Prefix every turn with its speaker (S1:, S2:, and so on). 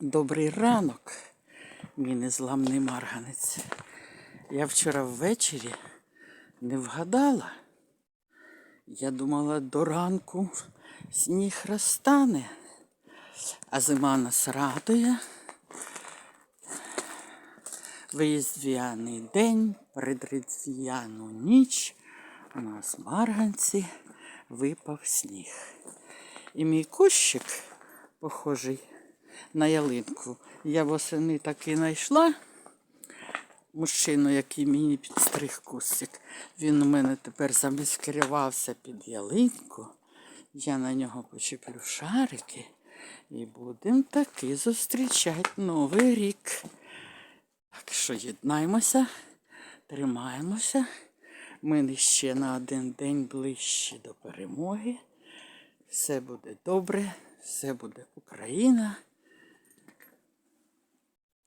S1: Добрий ранок, мій незламний марганець. Я вчора ввечері не вгадала. Я думала, до ранку сніг розтане, а зима нас радує. Виїздвяний день, передріздвяну ніч у нас Марганці випав сніг. І мій кущик, похожий на ялинку, я восени таки знайшла мужчину, який мені підстриг кустик. Він у мене тепер заміскривався під ялинку. Я на нього почеплю шарики і будемо таки зустрічати Новий рік. Так що єднаємося, тримаємося. Ми ще на один день ближче до перемоги. Все буде добре, все буде Україна.